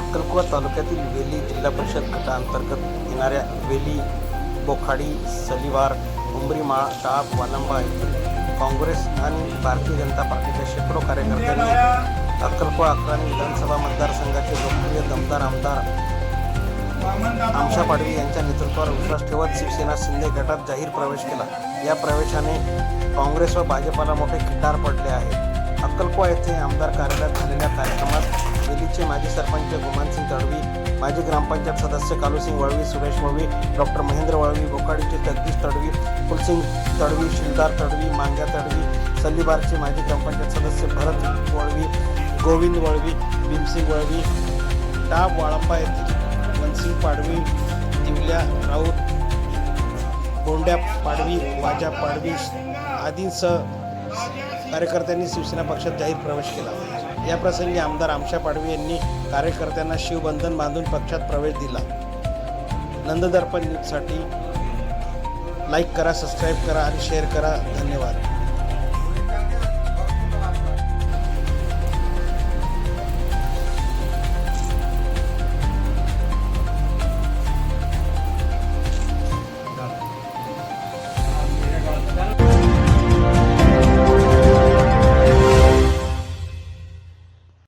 अक्कलकुवा तालुक्यातील वेली जिल्हा परिषद गटाअंतर्गत येणाऱ्या वेली बोखाडी सलिवार उंबरीमाळ टाप वालंबा काँग्रेस आणि भारतीय जनता पार्टीच्या शेकडो कार्यकर्त्यांनी अक्कलकुवा अकराणी विधानसभा मतदारसंघाचे लोकप्रिय दमदार आमदार आमशा पाडवी यांच्या नेतृत्वावर विश्वास ठेवत शिवसेना शिंदे गटात जाहीर प्रवेश केला. या प्रवेशाने काँग्रेस व भाजपाला मोठे खिटार पडले आहे अक्कलकुवा येथे आमदार कार्यालयात झालेल्या कार्यक्रमात वेलीचे माजी सरपंच गुमानसिंग तडवी माजी ग्रामपंचायत सदस्य कालूसिंग वळवी सुरेश वळवी डॉक्टर महेंद्र वळवी बोकाडीचे जगदीश तडवी फुलसिंग तडवी शिलदार तडवी मांग्या तडवी सल्लीबारचे माजी ग्रामपंचायत सदस्य भरत वळवी गोविंद वळवी भीमसिंग वळवी टाप वाळंबा येथील मनसिंग पाडवी दिवल्या राऊत गोंड्या पाडवी वाजा पाडवी आदींसह कार्यकर्त्यांनी शिवसेना पक्षात जाहीर प्रवेश केला. या प्रसंगी आमदार आमशा पाडवी यांनी कार्यकर्त्यांना शिवबंधन बांधून पक्षात प्रवेश दिला. नंददर्पण न्यूजसाठी लाईक करा सबस्क्राईब करा आणि शेअर करा. धन्यवाद.